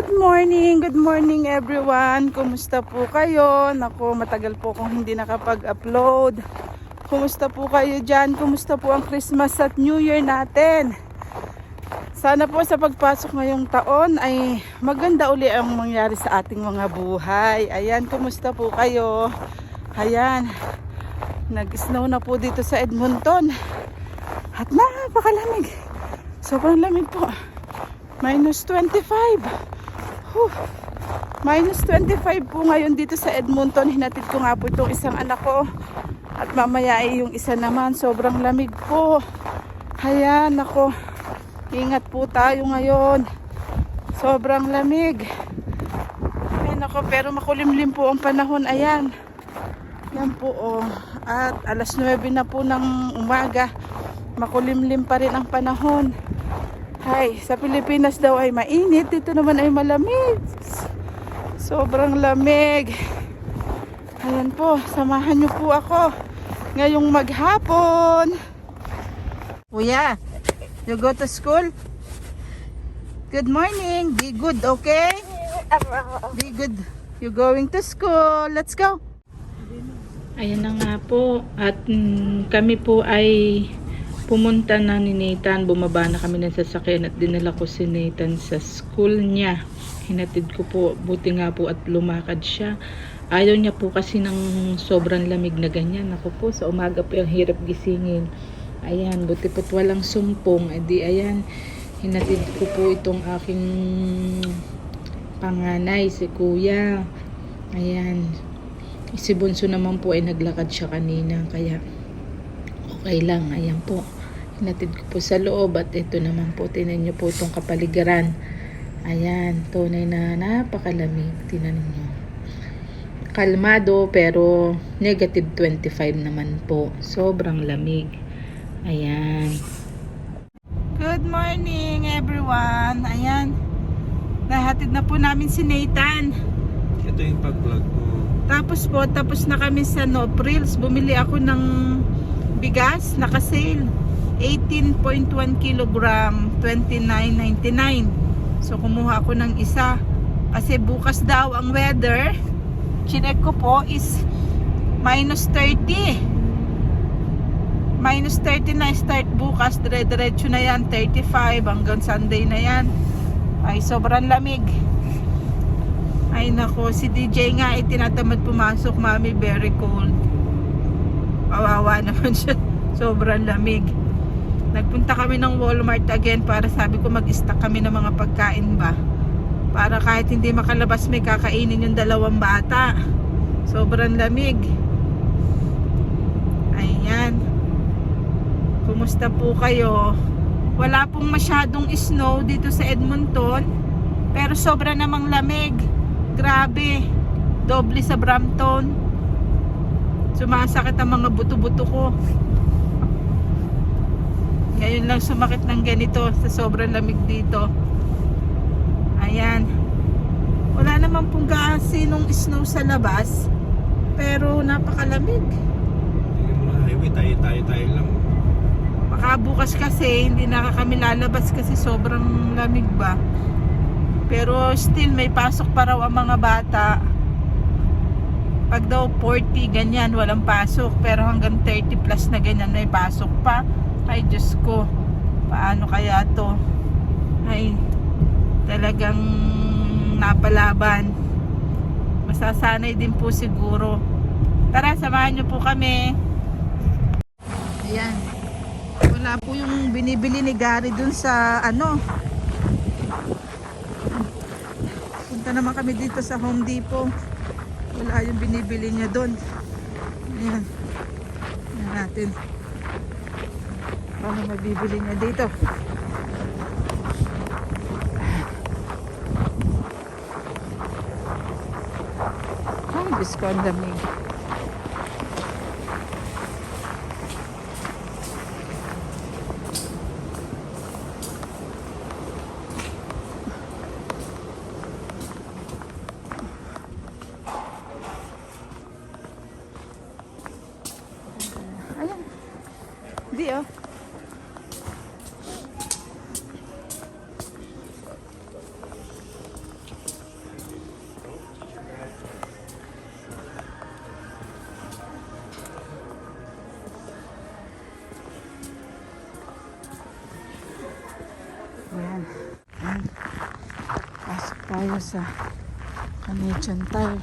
Good morning, good morning everyone. Kumusta po kayo? Nako, matagal po kong hindi nakapag-upload. Kumusta po kayo dyan? Kumusta po ang Christmas at New Year natin? Sana po sa pagpasok ngayong taon ay maganda uli ang mangyari sa ating mga buhay. Ayan, kumusta po kayo? Ayan, nag-snow na po dito sa Edmonton. At napakalamig. Sobrang lamig po. Minus 25. Whew. Minus 25 po ngayon dito sa Edmonton. Hinatid ko nga po itong isang anak ko. At mamaya ay yung isa naman. Sobrang lamig po. Ayan, ako. Ingat po tayo ngayon. Sobrang lamig. Ay, nako, pero makulimlim po ang panahon. Ayan. Yan po, oh. At alas 9 na po ng umaga. Makulimlim pa rin ang panahon. Hay, sa Pilipinas daw ay mainit. Dito naman ay malamig. Sobrang lamig. Ayan po, samahan niyo po ako ngayong maghapon. Kuya, you go to school? Good morning. Be good, okay? Be good. You going to school. Let's go. Ayan na nga po. At mm, kami po ay pumunta na ni Nathan. Bumaba na kami ng sasakyan at dinala ko si Nathan sa school niya. Hinatid ko po. Buti nga po at lumakad siya. Ayaw niya po kasi ng sobrang lamig na ganyan. Ako po, sa umaga po yung hirap gisingin. Ayan, buti po't walang sumpong. E di, ayan, hinatid ko po itong aking panganay, si kuya. Ayan, Si Bunso naman po ay naglakad siya kanina kaya okay lang. Ayan po. Hinatid ko po sa loob at ito naman po. Tinan niyo po itong kapaligiran. Ayan. Tunay na napakalamig. Tinan niyo. Kalmado pero negative 25 naman po. Sobrang lamig. Ayan. Good morning everyone. Ayan. Nahatid na po namin si Nathan. Ito yung pag-vlog ko. Tapos po, tapos na kami sa Noprills. Bumili ako ng bigas, naka-sale. 18.1 kilogram, 29.99. So kumuha ako ng isa. Kasi bukas daw ang weather, chinek ko po is minus 30. Minus 30 na start bukas, dire-diretso na yan, 35 hanggang Sunday na yan. Ay, sobrang lamig. Ay nako, si DJ nga ay tinatamad pumasok, mami, very cold. Kawawa naman siya. Sobrang lamig. Nagpunta kami ng Walmart again para sabi ko mag-stock kami ng mga pagkain ba. Para kahit hindi makalabas may kakainin yung dalawang bata. Sobrang lamig. Ayan. Kumusta po kayo? Wala pong masyadong snow dito sa Edmonton. Pero sobra namang lamig. Grabe. Doble sa Brampton. Sumasakit ang mga buto-buto ko. Ngayon lang sumakit ng ganito sa sobrang lamig dito. Ayan. Wala naman pong gaasinong snow sa labas. Pero napakalamig. Highway, tayo-tayo tayo lang. Baka bukas kasi hindi na kami lalabas kasi sobrang lamig ba. Pero still may pasok pa raw ang mga bata. Pag daw 40 ganyan walang pasok pero hanggang 30 plus na ganyan may pasok pa. Ay Diyos ko. Paano kaya to? Ay talagang napalaban. Masasanay din po siguro. Tara, samahan niyo po kami. Ayan. Wala po yung binibili ni Gary dun sa ano. Punta naman kami dito sa Home Depot. Wala yung binibili niya dun. Ayan. Ayan natin. Ano mabibili niya dito? Ay, Diyos ko, ang lamig. Tayo sa Canadian Tire.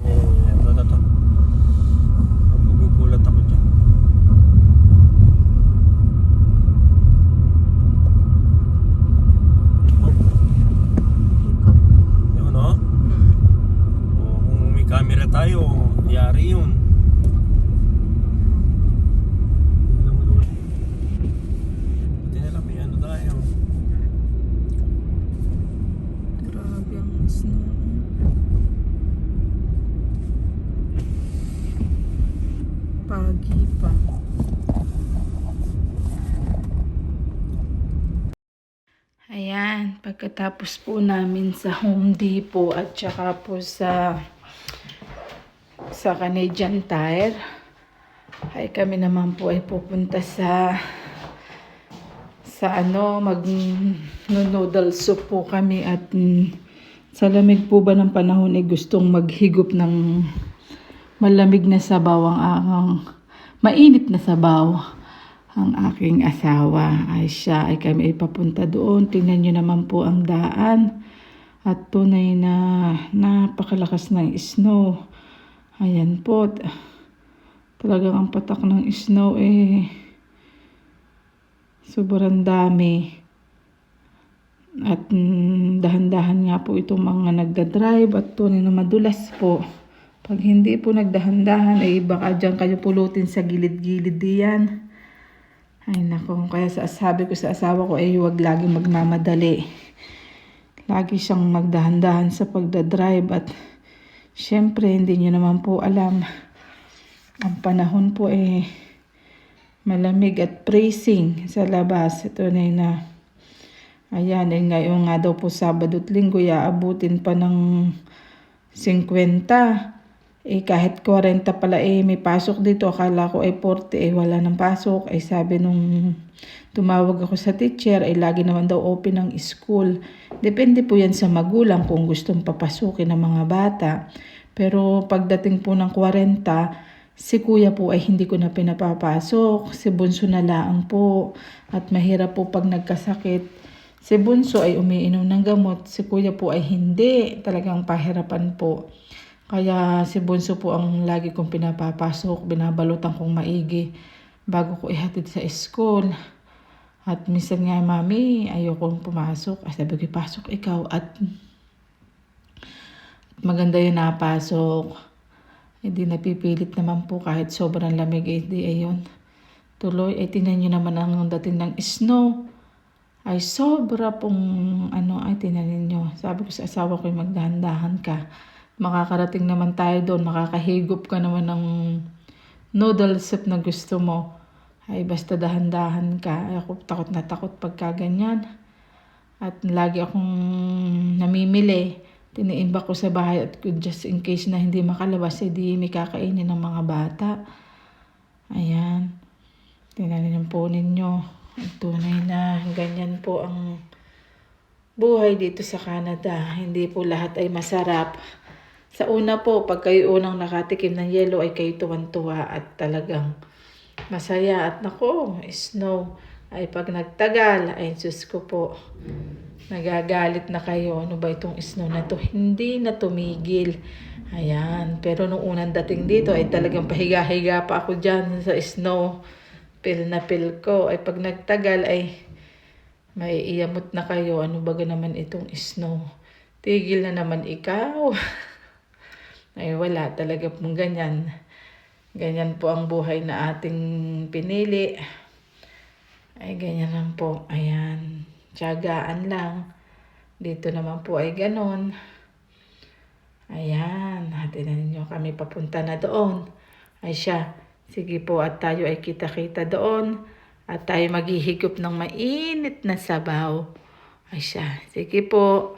Eh, ano na to? Magugulat ako dyan. Yun, no? O, kung may camera tayo, yari yun. Buti na lang may ano tayo. Grabe ang snow. Pagi pa. Ayan, pagkatapos po namin sa Home Depot at saka po sa sa Canadian Tire, ay kami naman po ay pupunta sa sa ano, mag noodle soup po kami at mm, sa lamig po ba ng panahon ay gustong maghigop ng malamig na sabaw ang ang mainit na sabaw ang aking asawa ay siya ay kami ay papunta doon. Tingnan nyo naman po ang daan. At tunay na napakalakas ng snow. Ayan po. Talagang ang patak ng snow eh sobrang dami. At mm, dahan-dahan nga po itong mga nagda-drive at tunay na madulas po. Pag hindi po nagdahan-dahan ay baka dyan kayo pulutin sa gilid-gilid diyan. Ay nako, kaya sa, sabi ko sa asawa ko ay huwag laging magmamadali. Lagi siyang magdahan-dahan sa pagdadrive at syempre hindi niyo naman po alam. Ang panahon po eh malamig at freezing sa labas. Ito na na ayan, eh, ngayon nga daw po Sabado at Linggo, abutin pa ng 50. Eh kahit 40 pala eh may pasok dito. Akala ko ay 40 eh wala nang pasok. Ay sabi nung tumawag ako sa teacher ay lagi naman daw open ang school. Depende po yan sa magulang kung gustong papasukin ng mga bata. Pero pagdating po ng 40, si kuya po ay hindi ko na pinapapasok. Si bunso na laang po. At mahirap po pag nagkasakit. Si bunso ay umiinom ng gamot. Si kuya po ay hindi. Talagang pahirapan po. Kaya si Bunso po ang lagi kong pinapapasok, binabalutan kong maigi bago ko ihatid sa school. At minsan nga, mami, ayokong pumasok. Ay, sabi ko, pasok ikaw. At maganda yung napasok. Hindi napipilit naman po kahit sobrang lamig. Eh, di ayun. Tuloy, ay tingnan nyo naman ang dating ng snow. Ay sobra pong ano, ay tingnan nyo. Sabi ko sa asawa ko, magdahan-dahan ka makakarating naman tayo doon, makakahigop ka naman ng noodle soup na gusto mo. Ay basta dahan-dahan ka. Ako takot na takot pagka ganyan. At lagi akong namimili. Tiniimbak ko sa bahay at just in case na hindi makalabas, edi may kakainin ng mga bata. Ayan. Tingnan po ninyo. Ang tunay na ganyan po ang buhay dito sa Canada. Hindi po lahat ay masarap. Sa una po, pag kayo unang nakatikim ng yelo ay kayo tuwan-tuwa at talagang masaya. At nako, snow. Ay pag nagtagal, ay sus ko po, nagagalit na kayo. Ano ba itong snow na to? Hindi na tumigil. Ayan. Pero nung unang dating dito ay talagang pahiga-higa pa ako dyan sa snow. Pil na pil ko. Ay pag nagtagal ay may iyamot na kayo. Ano ba naman itong snow? Tigil na naman ikaw. ay wala talaga pong ganyan. Ganyan po ang buhay na ating pinili. Ay ganyan lang po. Ayan. Tiyagaan lang. Dito naman po ay ganon. Ayan. Hatin na ninyo kami papunta na doon. Ay siya. Sige po at tayo ay kita-kita doon. At tayo maghihigop ng mainit na sabaw. Ay siya. Sige po.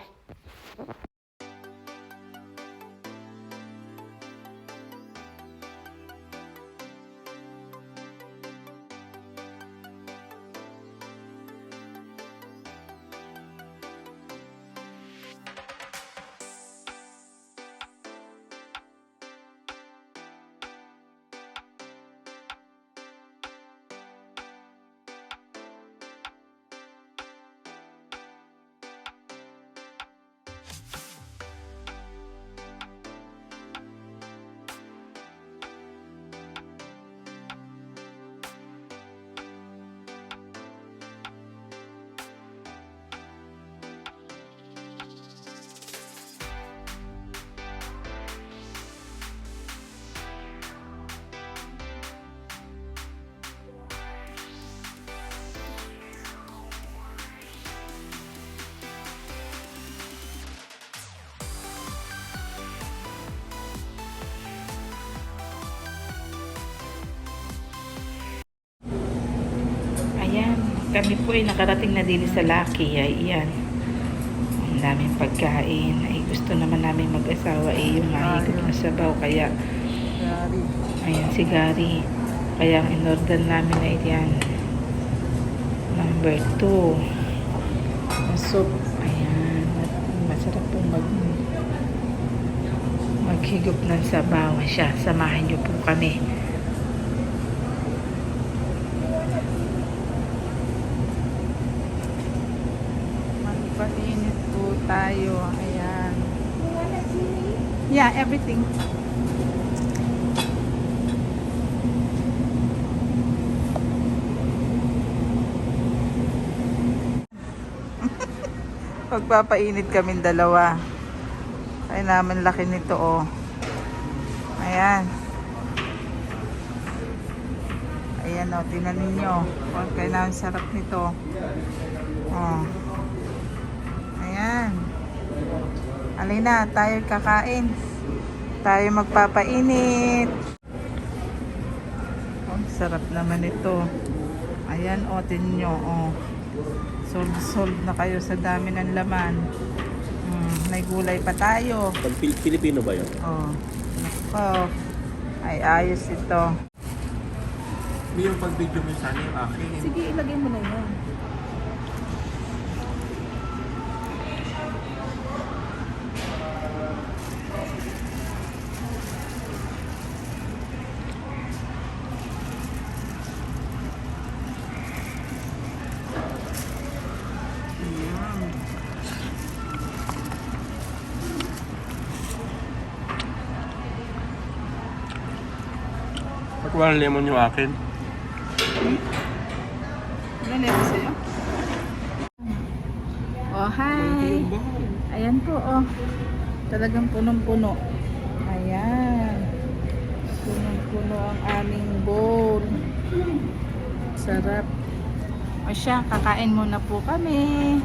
Kami po ay nakarating na din sa Lucky. Ay, iyan. Ang daming pagkain. Ay, gusto naman namin mag-asawa eh, yung mahigop na sabaw. Kaya, ayan si Gary. Kaya ang in-order namin ay yan. Number 2. Soup. Ayan. Masarap po mag maghigop ng sabaw siya. Samahan niyo po kami. Magpainit po tayo. Ayan. Yeah, everything. Pagpapainit kami dalawa. Ay naman laki nito oh. Ayan. Ayan oh, tinan ninyo. Oh, kaya naman sarap nito. Oh. Ayan. Alina, tayo kakain. Tayo magpapainit. Oh, sarap naman ito. Ayan, o, oh, nyo, oh. Sold, sold na kayo sa dami ng laman. Mm, may gulay pa tayo. Pag Pil- Pilipino ba yun? Oh, nako. Ay, ayos ito. Hindi yung pag-video mo sana yung akin. Sige, ilagay mo na yan. Walang lemon yung akin. Ano na sa'yo? Oh, hi! Ayan po, oh. Talagang punong-puno. Ayan. Punong-puno ang aming bowl. Sarap. O siya, kakain muna po kami.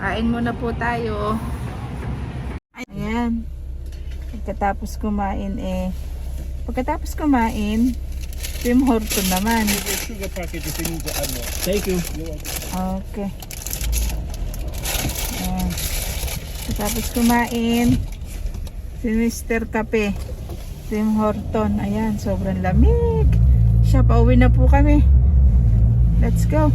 Kain muna po tayo. Ayan. Pagkatapos kumain eh. Pagkatapos kumain, Tim Horton naman. Sugar packet if you need to add more. Thank you. Okay. Ayan. Tapos kumain, si Mr. Kape, Tim Horton. Ayan, sobrang lamig. Siya, pauwi na po kami. Let's go.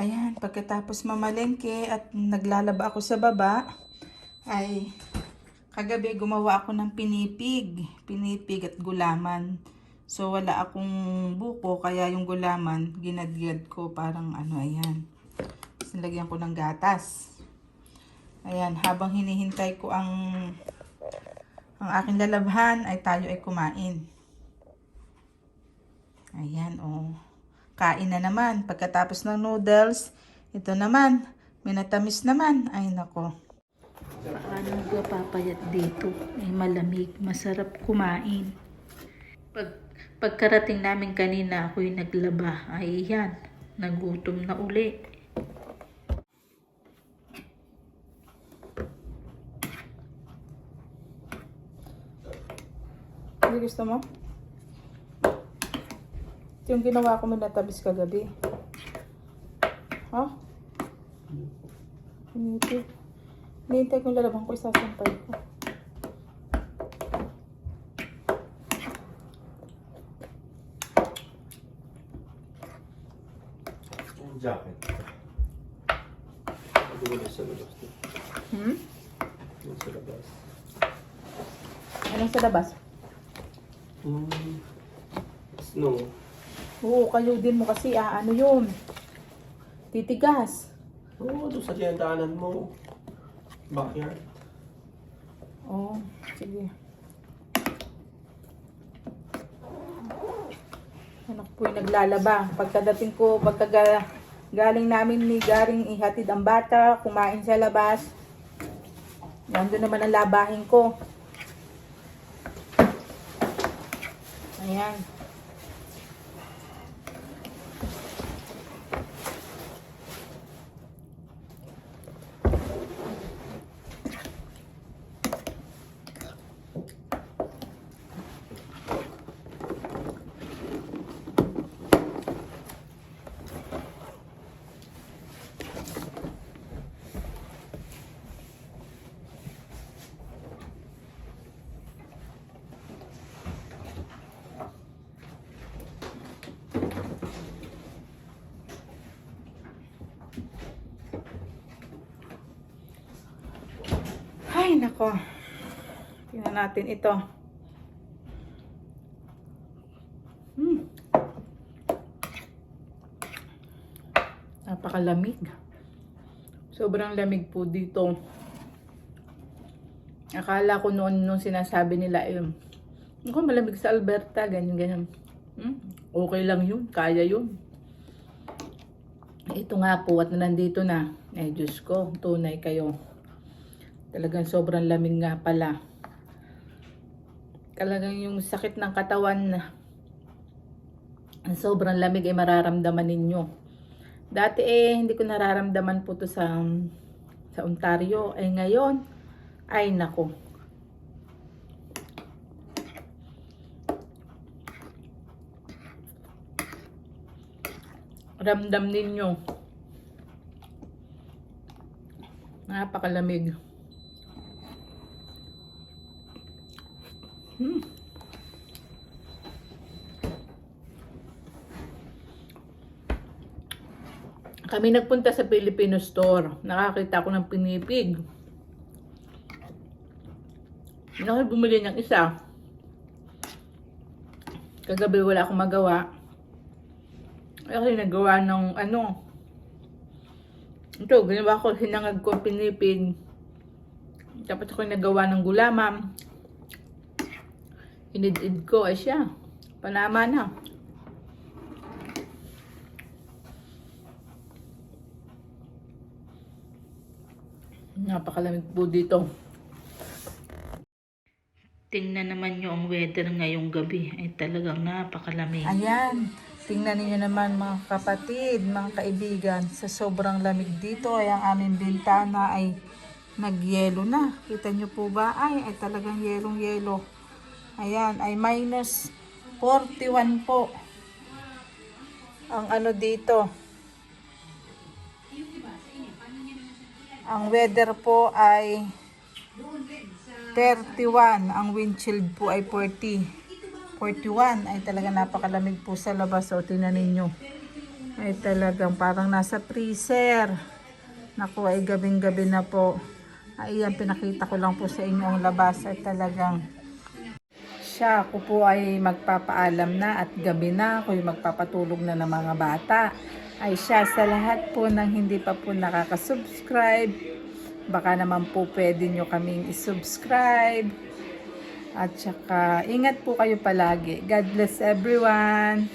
Ayan, pagkatapos mamalengke at naglalaba ako sa baba, ay kagabi gumawa ako ng pinipig, pinipig at gulaman. So wala akong buko kaya yung gulaman ginadgad ko parang ano ayan. Tapos ko ng gatas. Ayan, habang hinihintay ko ang ang aking lalabhan ay tayo ay kumain. Ayan, oh. Kain na naman. Pagkatapos ng noodles, ito naman, minatamis naman. Ay, nako. Paano ka papayat dito? Ay malamig, masarap kumain. Pag, pagkarating namin kanina, ako'y naglaba. Ay yan, nagutom na uli. Hindi gusto mo? Yung ginawa ko minatabis kagabi. Ha? Hiniti. Hinihintay kong lalabang ko isasampay ko. Yung jacket. Hindi mo sa labas. Hmm? Yung sa labas. Anong sa labas? Hmm. Snow. Oo, kayo din mo kasi ah, ano yun? Titigas. Oo, doon sa daanan mo. Backyard. Oo, sige. Anak po yung naglalaba. Pagkadating ko, pagka galing namin ni Garing ihatid ang bata, kumain sa labas. Nandun naman ang labahin ko. Ayan. Nako. Tingnan natin ito. Hmm. Napakalamig. Sobrang lamig po dito. Akala ko noon nung sinasabi nila yun. Ako malamig sa Alberta, ganyan ganyan. Hmm? Okay lang yun, kaya yun. Ito nga po at nandito na. Eh, Diyos ko, tunay kayo. Talagang sobrang lamig nga pala. Talagang yung sakit ng katawan na ang sobrang lamig ay mararamdaman ninyo. Dati eh, hindi ko nararamdaman po to sa, sa Ontario. Ay ngayon, ay nako. Ramdam ninyo. Napakalamig. Hmm. Kami nagpunta sa Filipino store. Nakakita ko ng pinipig. Ako bumili ng isa. Kagabi wala akong magawa. Kasi nagawa ng ano. Ito, ginawa ko, hinangag ko pinipig. Tapos ako nagawa ng gulaman. Inid-id ko, ay siya. Panama na. Napakalamig po dito. Tingnan naman nyo ang weather ngayong gabi. Ay talagang napakalamig. Ayan, tingnan niyo naman mga kapatid, mga kaibigan, sa sobrang lamig dito ay ang aming bintana ay nagyelo na. Kita niyo po ba? Ay, ay talagang yelong yelo. Ayan, ay minus 41 po. Ang ano dito. Ang weather po ay 31. Ang wind chill po ay 40. 41 ay talaga napakalamig po sa labas. O, tingnan ninyo. Ay talagang parang nasa freezer. Naku, ay gabing-gabi na po. Ay, yan, pinakita ko lang po sa inyo ang labas. Ay talagang siya. Ako po ay magpapaalam na at gabi na ako yung magpapatulog na ng mga bata. Ay siya sa lahat po ng hindi pa po nakaka-subscribe. Baka naman po pwede nyo kaming isubscribe. At saka ingat po kayo palagi. God bless everyone.